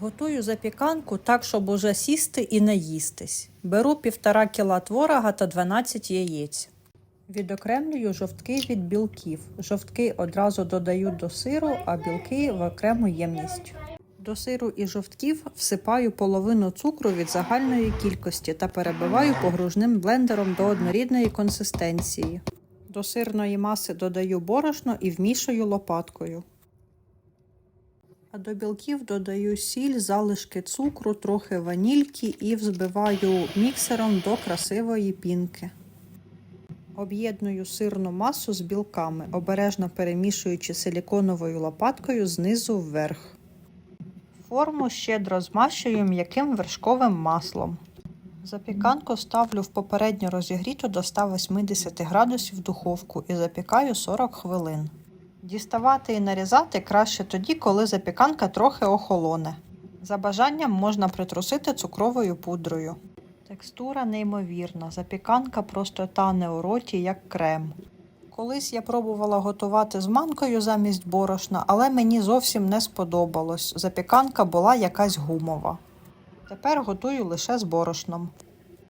Готую запіканку так, щоб уже сісти і наїстись. Беру 1,5 кіла творога та 12 яєць. Відокремлюю жовтки від білків. Жовтки одразу додаю до сиру, а білки в окрему ємність. До сиру і жовтків всипаю половину цукру від загальної кількості та перебиваю погружним блендером до однорідної консистенції. До сирної маси додаю борошно і вмішую лопаткою. До білків додаю сіль, залишки цукру, трохи ванільки і взбиваю міксером до красивої пінки. Об'єдную сирну масу з білками, обережно перемішуючи силіконовою лопаткою знизу вверх. Форму щедро змащую м'яким вершковим маслом. Запіканку ставлю в попередньо розігріту до 180 градусів духовку і запікаю 40 хвилин. Діставати і нарізати краще тоді, коли запіканка трохи охолоне. За бажанням можна притрусити цукровою пудрою. Текстура неймовірна, запіканка просто тане у роті, як крем. Колись я пробувала готувати з манкою замість борошна, але мені зовсім не сподобалось. Запіканка була якась гумова. Тепер готую лише з борошном.